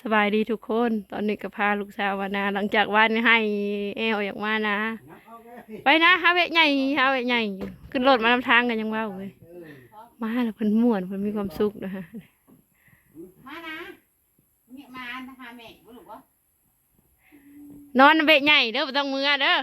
สบายดีทุกคน ตอนนี้ก็พาลูกสาวมานาหลังจากวันให้แอลอยากมานะ ไปนะฮาเวะใหญ่ฮาเวะใหญ่ขึ้นรถมาลำทางกันยังว่าเลยมาแล้วเพิ่นม่วนเพิ่นมีความสุขนะฮะมานะเนี่ยมานะคะแม่บ่รู้ว่านอนเวะใหญ่เด้อบ่ต้องมือเด้อ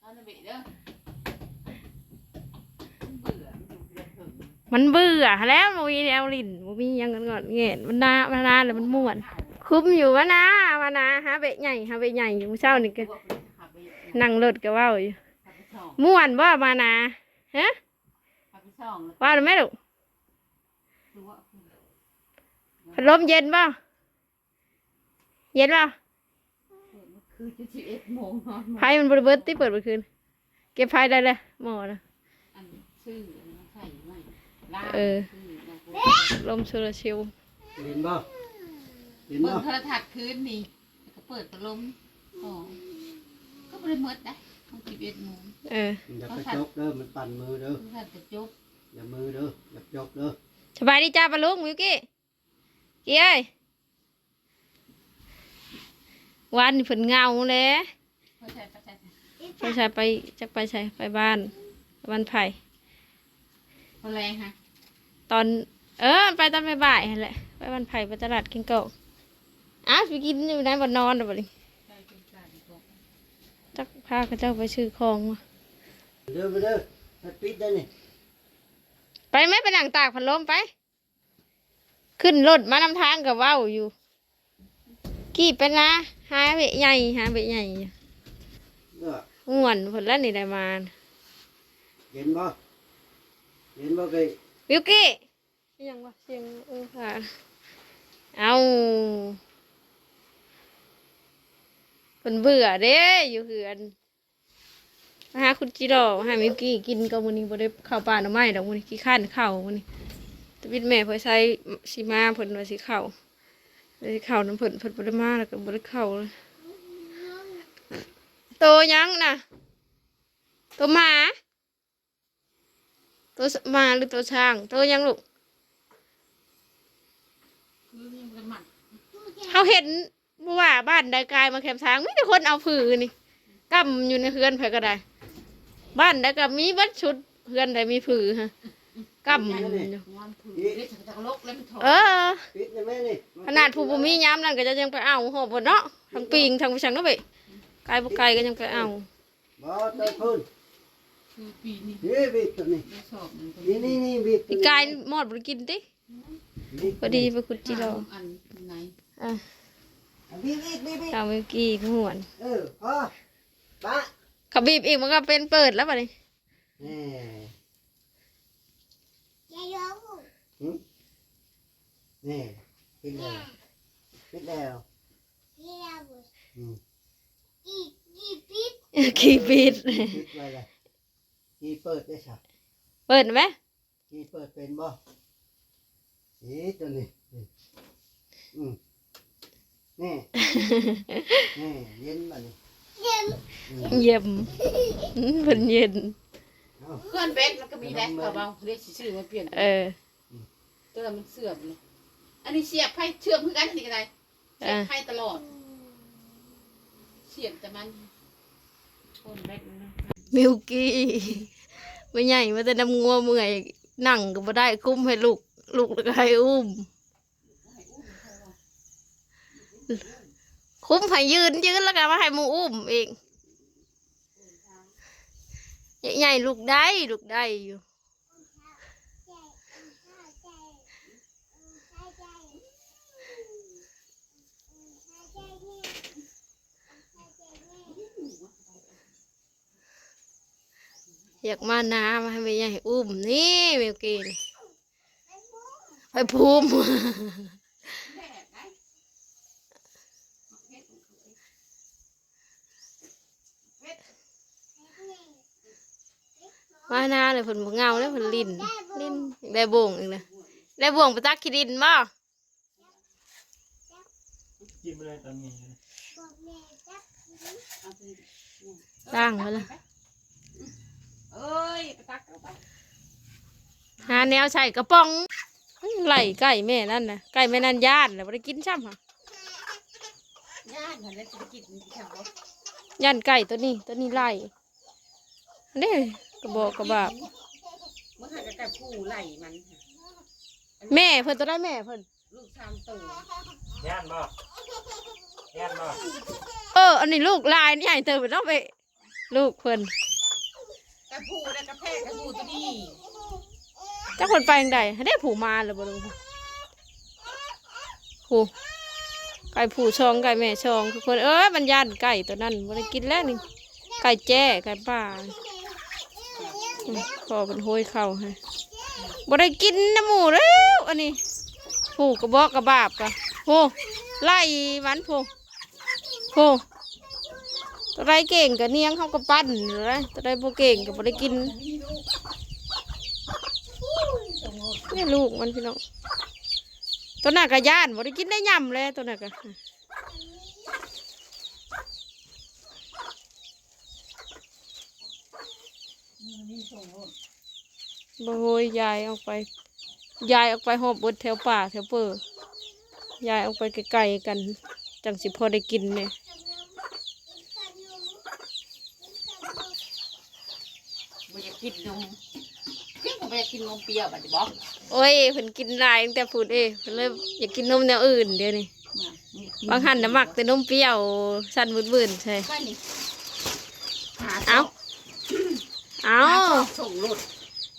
เอาหน่ะเบะเด้อ มันเบื่อแล้วบ่มีแนวลิ้นบ่มีหยังกันงอดเงนมันนามันนาแล้วมันม่วน คุ้มอยู่วะนะวะนะฮาเวะใหญ่ฮาเวะใหญ่อยู่เมื่อเช้านี่ก็พวกมันขับไปนั่งรถก็เว้าอยู่ขับไปช่องม่วนบ่มานะฮะขับไปช่องแล้วว่าหรือไม่ลูกดูว่าพัดลมเย็นบ่เย็นบ่คือจะสิบเอ็ดโมงนอนไฟมันบริเบิดที่เปิดเมื่อคืน เก็บไฟได้เลยหมอนะอันชื่อ เออชื่อนะกูลมโซลาร์เซลล์เห็นบ่เห็นเปิบ่ดโทรทัศน์คืนนี่แล้วก็เปิดพัดลมอ๋อก็บ่ได้หมดนะต้องสิบเอ็ดโมงเออ อย่าไปจกเด้อมันปั่นมือเด้อโทรทัศน์กระจกอย่ามือเด้อ อย่าจกเด้อสบายดีจ้าปะลุงมิวกี้กี้เอ้ยวันนี้เพิ่นเหงาเลยเข้าใจเข้าใจไปใช้ไปจักไปใช้ไปบ้านบ้านไผ่คนแรงฮะ ตอน เออ ไปตอนบ่ายๆนั่นแหละไปบ้านไผ่ไปตลาดกินเก่าอ้าวไปกินอยู่ไหนบ่นอนหรอบ่ดิใช่เป็นการดีกว่าจักพาเขาเจ้าไปซื้อของมาเด้อไปเด้อถ้าปิดได้นี่ไปไหมไปหลังตากพัดลมไป ขึ้นรถมานำทางกับว่าวอยู่ กี่เป็นนะหาเบะใหญ่หาเบะใหญ่อยู่เด้อม่วนผลแล้วนี่ได้มา เห็นบ่เห็นบ่ไก วิวกี้เสียงวะเสียงเออค่ะ เอาเป็นเบื่อเด้อยู่เหือนมาหาคุณจิโร่มาหาวิวกี้กินก็มื้อนี้บ่ได้เข้าวป่าหน่อไม้ดอกมื้อนี้ขี้ข้านเข้าวมื้อนี้แตะวิดแม่เพิ่นใส่สิมาเพิ่นว่าสิเข้าเลยสิเข้าน้ำเพิ่นเพิ่นบ่ได้มาแล้วก็บ่ได้เข้าเลยโตยังน่ะโตหมา ตัวหมาหรือตัวช้าง ตัวยังลูกคือยังกระหมัดเขาเห็นบ่ว่าบ้านใดกายมาแคมช้างไม่ได้คนเอาผือนี่กำอยู่ในเฮือนไผก็ได้ บ้านใดก็มีเบัดชุดเฮือนใดมีผือฮะกำอยู่งอนผืนเรียกจากโลกแล้วมันถอดเออปิดได้ไหมนี่ขนาดผู้บ่มียามนั่นก็จะยังไปเอาหอบบนเนาะทั้งปิงทั้งไปชังเนาะเว้ยไกลบ่ไกลก็ยังไปเอาบ่เต้พื้น คือปีนี้นี่บิดตัวนี้ได้สอบมันก็นี่นี่นี่บิดตัวอีนี้กายหมดบ่ได้กินติบิดพอดีไปขุดจิโร่อันไหนอะบิดบิดบิดบิดเอาเมื่อกี้ขหวนเออพอปะเขาบีบอีกมันก็เป็นเปิดแล้วบัดนี้แน่หึแน่ปิดแล้วปิดแล้วอืมขี้ปิด ปิดไว้เลย กี่เปิดได้สักเปิดไหมกี่เปิดเป็นบ่อีตัวนี้นี่อืมแนี่แนี่เย็นบ่นี่อืมเย็มอืมเป็นเย็นเอาเพื่อนเบสมันก็มีแหละกระเบาเรียกชื่อมาเปลี่ยนเออตัวมันเสื่อมเลยอันนี้เสียบให้เชื่อมคือกันนี่ก็ได้เสียบให้ตลอดเสียบแต่มันคนเบสมันนะมิวกี้ ไม่ใหญ่มาแต่น้ำงัวเมื่อยนั่งก็บ่ได้คุ้มให้ลูก ลูกก็ให้อุ้ม คุ้มให้ยืนยืนแล้วก็มาให้มูอุ้มเองใหญ่ลูกได้ลูกได้อยู่ อยากมาน้ำมาให้ไม่ใหญ่อุ้มนี่มิวกี้นี่ไปภูมิมาหน้าเลยผลบ่เงาเลยผลลินลินได้บ่วงอีกเลยได้บ่วงไปตักขี้ดินบ่กินไปเลยตอนนี้ตั้งไว้ละ เอ้ยไปตักเอาไปหาแนวใส่กระป๋องไปไล่ไก่แม่นั่นนะไก่แม่นั่นญาติแล้วบ่ได้กินซ้ำค่ะญาติมันแล้วจะกินแค่บ่ย่านไก่ตัวนี้ตัวนี้ไล่อันนี้กระบอกกระบาบเมื่อหากแต่ผู้ไหลมันแม่เพิ่นตัวได้แม่เพิ่นลูกชามตู่ย่านบ่ย่านบ่เอออันนี้ลูกลายใหญ่เติบต้องไปลูกเพิ่นก ระผู้และกระแพกกระผู้ตัวนี้จักเพิ่นไปจังไดได้ผูมาเลยบ่ลุงผูไก่ผูชองไก่แม่ชองทุกคนเอ้ยมันย่านไก่ตัวนั้นบ่ได้กินแล้วนี่ไก่แจ้ไก่ป่าอืมพอเป็นห้อยเข้าให้บ่ได้กินน้ำหมูแล้วอันนี้ผูกระบอกกระบาบกะผูไล่มันผูผู ตัวใดเก่งก็เนียงเขาก็ปั้นเลยตัวใดบ่เก่งก็บ่ได้กินนี่ลูกมันพี่น้องตัวหนักกะยานบ่ได้กินได้ย่ำเลยตัวหนักกะบ่โหยยายออกไป ยายออกไปหอบบดแถวป่าแถวเปิดยายออกไปไกลๆกัน จังสิพอได้กินเนี่ย บ่อยาก กินนมเพียงผมไปอยากกินนมเปรี้ยวบัดนี้บอกโอ้ยเพิ่นกินหลายตั้งแต่พูดเอ้ยเพิ่นเลยอยากกินนมแนวอื่นเดี๋ยวนี้บางหันน่ะมักแต่นมเปรี้ยวสั่นบืนๆใช่ก็นี่หาเอ้าเอาหาส่งรถ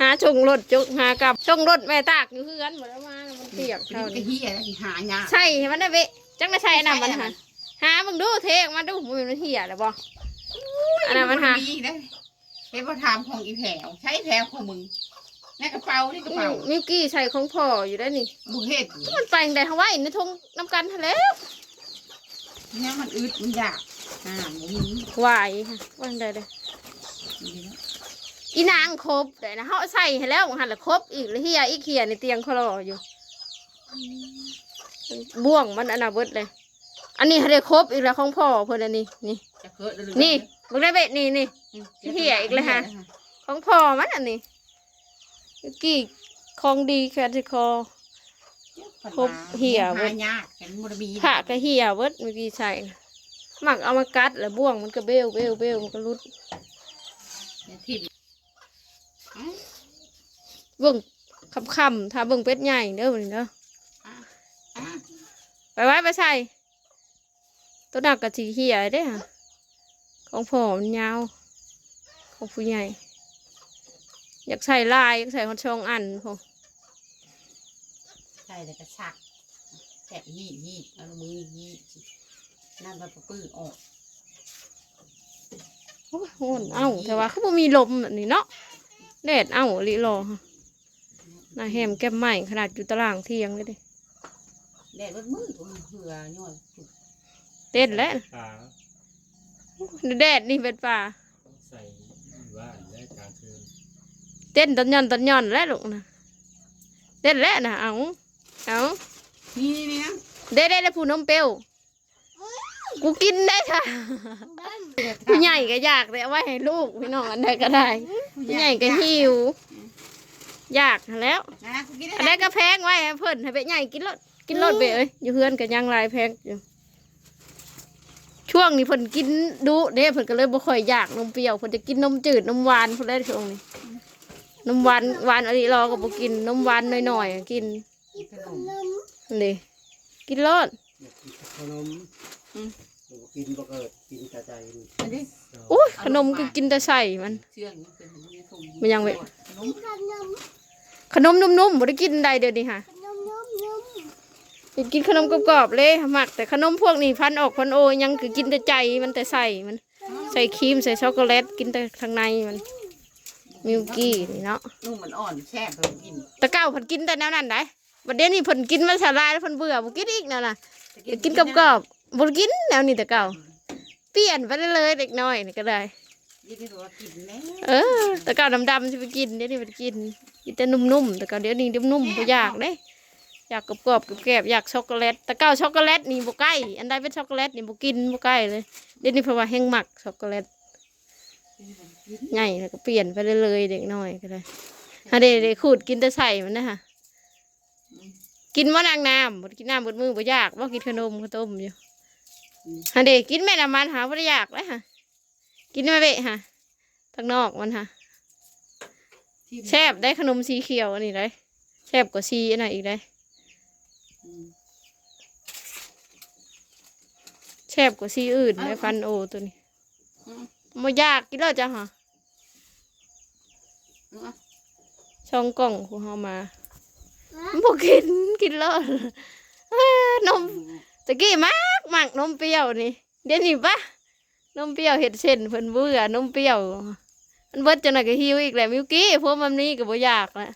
หาชงรถจกหากับชงรถแม่ตากอยู่เพื่อนหมดแล้วมามันเปียกเท่าเท่านี้นี้เฮียแล้วหายากใช่ให้มันได้เวะจังได้ใช่อันนั้นมันหาหามึงดูเทออกมาดูมันมันเหี่ยแล้วบ่อันนั้นมันหา มีได้เฮ้ยพอถามของอีแผวใช้แผวของมึงในกระเป๋านี่กระเป๋ามิวกี้ใส่ของพ่ออยู่ได้นี่บุเฮ็ดมันไปได้ทั้งไว้ในทงน้ำกันทะแล้วเนี่ยมันอึดมันอยากอ่าบ่มีวายค่ะว่างได้เลยนี่นะอีนางครบแต่นะเขาใส่ให้แล้วหันละครบอีกแล้วเหี่ยอีกเหี่ยในเตียงคลออยู่บ่วงมันอันนาเบิดเลย อันนี้ให้ได้ครบอีกแล้วของพ่อเพิ่นอันนี้นี่จะเกิดหรือนี่ มึงได้เบ็ดนี่นี่เหี้ยอีกแล้วฮะของพ่อมันอันนี้เมื่อกี้ของดีแค่ที่คอครบเหี้ยเว้เว้ยยยากเห็นมันมีผ่าก็เหี่ยเวิดเมื่อกี้ใส่น่ะหมักเอามากัดแล้วบ่วงมันก็เบลเบลเบลมันก็รุดเนี่ยทิ่มเบิ่งคำคำๆถ้าเบิ่งเป็ดใหญ่เด้อมันเด้ออะอะไปไว้ไปใส่ตัวหนักกับสีเหี่ยเด้อค่ะ ของพ่อมันยาว ของผู้ใหญ่ อยากใส่ลาย อยากใส่คนชองอันพอใช่เลยก็ชักแฉะยี่ยี่เอามือยี่นั่นมันปื้อออกโอ้ยโหนเอ้าแต่ว่าเขาบ่มีลมแบบนี้เนาะแดดเอ้าลิรอฮะหน้าแฮมแก้มใหม่ขนาดอยู่ตารางเที่ยงเลยเดิแดดมันมืดตัวเหือย่อยเต้นแล้วตา แดดนี่เป็นป่าต้องใส่อยู่บ้านและกลางคืนเต้นตอนย่อนตอนย่อนแล้วลูกนะเต้นแล้วนะเอาเอานี่นี่นะเด้ได้ได้ผู้นมเปรี้ยวกูกินได้ค่ะผู้ใหญ่ก็อยากเลยเอาไว้ให้ลูกพี่น้องอันใดก็ได้ผู้ใหญ่ก็หิว อยากหั้นแล้วนะคุณกินอันได้ใดก็แพงไว้ให้เพิ่นให้เบ็ใหญ่กินรถกินรถเบเอ้ยอยู่เฮือนกันยังหลายแพงอยู่ ช่วงนี้เพิ่นกินดุเด้เพิ่นก็เลยบ่ค่อยอยากนมเปรี้ยวเพิ่นจะกินนมจืดนมหวานเพิ่นได้ช่วงนี้นมหวานหวานอะไรรอก็บ่กินนมหวานหน่อยๆอะกินขนมนี่กินรสอยากกินขนมอืมบ่กินบ่เกิดกินกระจายนี่อันนี้อุ้ยขนมก็กินแต่ใส่มันเชื่องนี่เป็นอย่างนี้ส่งมันยังเว้ยขนมขนมนุ่มๆบ่ได้กินใดเดี๋ยวนี้ค่ะ อยากกินขนมกรอบๆเลยหมักแต่ขนมพวกนี้พันออกพันโอยังคือกินแต่ใจมันแต่ใส่มัน ใส่ครีมใส่ช็อกโกแลตกินแต่ข้างในมันมิลกี้นี่เนาะนุ่มมันอ่อนแช่บเลยกินแตะเก้าเพิ่นกินแต่แนวนั้นได้บัดเดี๋ยวนี้เพิ่นกินมาสลายแล้วเพิ่นเบื่อบ่กินอีกนั่นน่ะอยากกินกรอบๆบ่กินแนวนี้แต่เก่าเปลี่ยนไปเลยๆเด็กน้อยนี่ก็ได้ยี่ที่ตัวกินแน่เออแต่เก่าดำๆสิไปกินเดี๋ยวนี้ไปกินกินแต่นุ่มๆแต่เก่าเดี๋ยวนี้นุ่มๆบ่อยากเด้ อยากกรอบๆแกรบๆอยากช็อกโกแลตแต่เก่าช็อกโกแลตนี่บ่ใกล้อันใดเป็นช็อกโกแลตนี่บ่กินบ่ใกล้เลยเดี๋ยวนี้เพราะว่าแห้งหมักช็อกโกแลตใหญ่แล้วก็เปลี่ยนไปเรื่อยๆเด็กน้อยก็ได้ฮะเด็กๆขูดกินแต่ใส่มันนะค่ะกินมะนางน้ำบดกินน้ำบดมือบ่อยากบ่กินขนมข้าวต้มอยู่ฮันเด็กกินแม่น้ำมันหาบ่ได้อยากเลยฮะกินไม่เบะฮะทางนอกมันฮะที่แซ่บได้ขนมสีเขียวอันนี้เลยแซ่บกว่าสีอันไหนอีกเลย อืม แซ่ บกว่าสีอื่นได้ฟันโอตัวนี้อืมบ่อยากกินแล้วจ้ะฮะเอาช่องกล่องของเฮามาบ่กินกินแล้วเอ้อนมตะกี้มากมากนมเปรี้ยวนี่เดี๋ยวนี้ปะนมเปรี้ยวเห็ดเส้นเพิ่นเบื่อนมเปรี้ยวมันเบิดจังไดก็หิวอีกแล้วมิวกี้พวกมันนี้ก็บ่อยากละ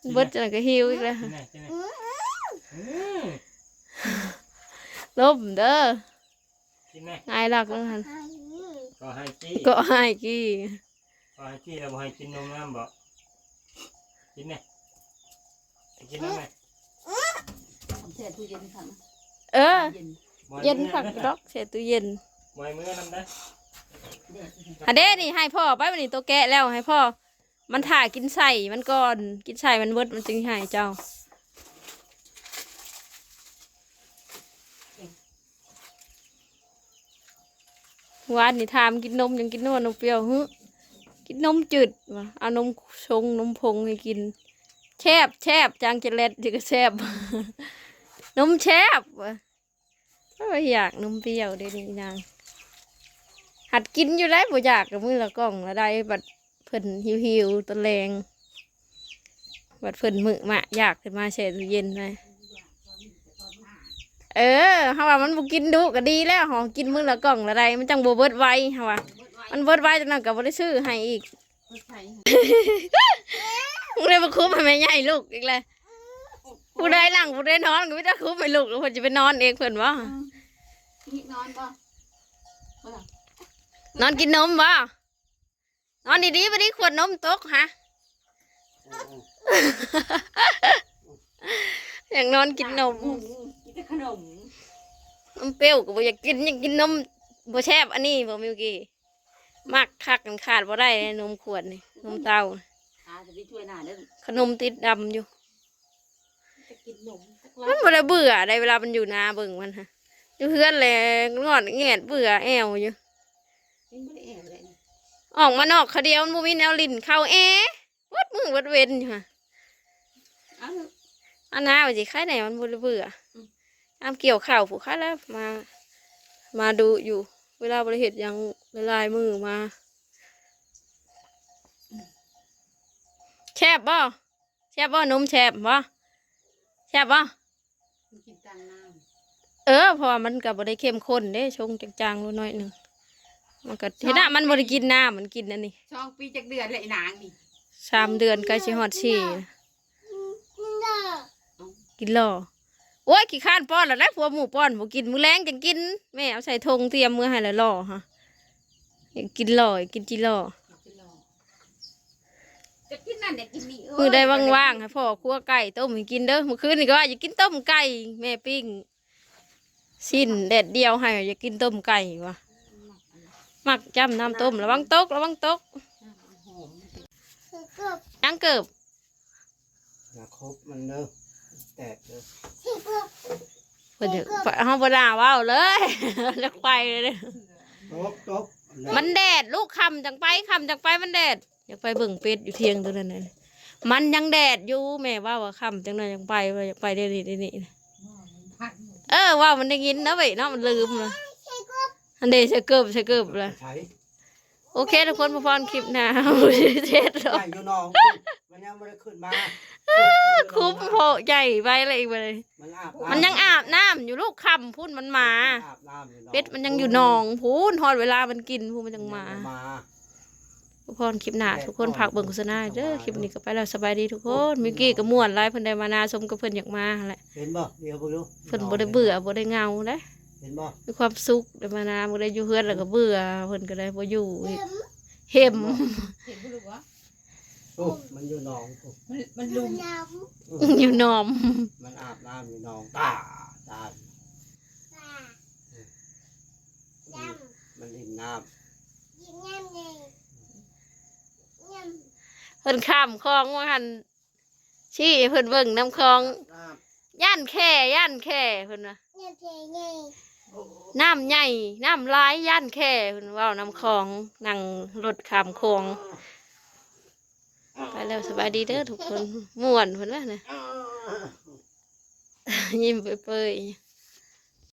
มันเบิดจังไดก็หิวอีกแล้ว กินไหนกินไหนอืม ลมเด้อกินไหนนายรักแล้วหั่นก็ให้จี้ก็ให้กี้ก็ให้จี้แล้วบ่ให้กินนมน้ำบ่กินไหนกินน้ำไหนผมแช่ตู้เย็นค่ะนะเออ เย็นบ่ให้เย็นมื้อผักดอกเสียตู้เย็นบ่ให้มื้อน้ำได้แดดอันเด้นี่ให้พ่อไปวันนี้ตัวแกะแล้วให้พ่อ มันถ่ากินใส่มันก่อน กินใส่มันเบิดมันจึงให้เจ้า วานนี่ทามกินนมยังกินนมนมเปรี้ยวฮึกินนมจืดวะเอานมชงนมพงให้กิน แชบแชบจางเจเล็ดจะก็แชบนมแชบวะก็อยากนมเปรี้ยวเดี๋ยวนี้นางหัดกินอยู่ได้บ่อยากกับมือละกล่องละได้บัดเพิ่นหิวหิวๆตะแรงบัดเพิ่นมือมาอยากขึ้นมาแช่ตู้เย็นเลย เออเฮาว่ามันบ่กินดุก็ดีแล้วหอกินมื้อละกล่องละได้มันจังบ่เบิดไวเฮาว่ามันเบิดไว้จังนั้นก็บ่ได้ซื้อให้อีกรถไถมึงได้มาคุ้มให้แม่ใหญ่ลูกอีกเลยผู้ใดหลังผู้ใดนอนก็ไม่ได้คุ้มให้ลูกแล้วเพิ่นจะไปนอนเองเพิ่นว่านี่นอนป่ะนอนกินนมบ่นอนดีๆบ่ได้ขวดนมตกฮะอยากนอนกินนมกิน แต่ขนมนมเปรี้ยวก็บ่อยากกินอยากกินนมบ่แซ่บอันนี้บ่มิวกี้มักคักกันขาดบ่ได้เลยนมขวดนี่นมเต้าอาจะไปช่วยหน้าเด้อขนมติดดำอยู่จะกินนมสักมัวันนบ่ได้เบื่อได้เวลามันอยู่นาเบิ่งมันฮะอยู่เฮือนแหละงอนแงดเบื่อแอวอยู่กินไม่ได้แอบเลยนะออกมานอกเขาเดียวมันบ่มีแนวลิ้นเข้าแอวัดมือวัดเว้นอยู่ฮะเอาอันน้าว่าสิใครไหนมันบ่ได้เบื่อ ออ้ามเกี่ยวข้าวผู้ค้าแล้วมา มาดูอยู่ เวลาบริเหตุยังละลายมือมาแชบบ่แชบบ่นมแชบบ่แชบบ่กินตังน้เออเพราะว่ามันก็บ่ได้เข้มข้นเด้ชงจางๆลงหน่อยหนึงมันก็เห็นอะมันบ่ได้กินน้ำมันกินอันนี้ำช่องปีจากเดือนเลยไอ้นางนี่สามเดือนใกล้สิฮอดสี่กินหล่อ โอ้ยขี้ข้านป้อนแล้วได้ผัวหมูป้อนบ่กินมื้อแรงจังกินแม่เอาใส่ธงเตรียมมื้อให้แล้วหล่อฮะอยากกินหล่ออยากกินจิหล่อจะรอจะกินนั่นเด็กกินนี่เยมื้อใดว่างๆให้พ่อคั่วไก่ต้มให้กินเด้อเมื่อคืนนี่ก็ว่าอยากกินต้มไก่แม่ปิ้งสิ้นแดดเดียวให้อยากกินต้มไก่วะมักจ้ำน้ำต้มระวังตกระวังตกหอมยังเกิบอย่าครบมันเด้อ แตกเด้อเพิ่นจะเฮาบ่ด่าว้าวเลยจะไปเลยเด้อตกตกมันแดดลูกคำจังไปคำจังไปมันแดดอยากไปเบิ่งเป็ดอยู่เทียงตัวนั้นน่ะมันยังแดดอยู่แม่ว่าว่าคำจังนั้นยังไปว่าอยากไปเดี๋ยวนี้เดี๋ยวนี้นะเออว่ามันได้ยินนะเว้ยเนาะมันลืมเลยอันเดใส่เกิบใส่เกิบเลยใช้โอเคทุกคนมาพรคลิปหนะเช็ดหรอกใช่อยู่น้อง มันยังไม่ได้ขึ้นมาคุ้มโพใหญ่ไปเลยอีกไปเลยมันอาบมันยังอาบน้ำอยู่ลูกคำพูดมันมาอาบน้ำอยู่องเป็ดมันยังอยู่หนองพูนทอดเวลามันกินพูนมันยังมามาทุกคนคลิปหน้าทุกคนพักเบิ่งโฆษณาเด้อคลิปนี้ก็ไปแล้วสบายดีทุกคนมิกกี้ก็ม่วนไลฟ์เพิ่นได้มานาสมกับเพิ่นอยากมาแหละเห็นบ่เดี๋ยวบ่รู้เพิ่นบ่ได้เบื่อบ่ได้เหงาเด้เห็นบ่มีความสุขได้มานาบ่ได้อยู่เฮือนแล้วก็เบื่อเพิ่นก็ได้บ่อยู่อีกเห็มเห็นบ่รู้วะ มันอยู่นองมันมันลุมอยู่นอม มันอาบน้ำอยู่นองตาตามันเห็นน้เพิ่นข้ามคลองว่าหันชี้เพิ่นเบิ่งน้ำคลองย่านแค่ย่านแค่เพิ่นว่าน้ำใหญ่น้ำร้ายย่านแค่เพิ่นว่าน้ำคลองนั่งรถข้ามคลอง ไปแล้วสบายดีเด้อทุกคนม่วนเพิ่นว่านะยิ้มเปื่อย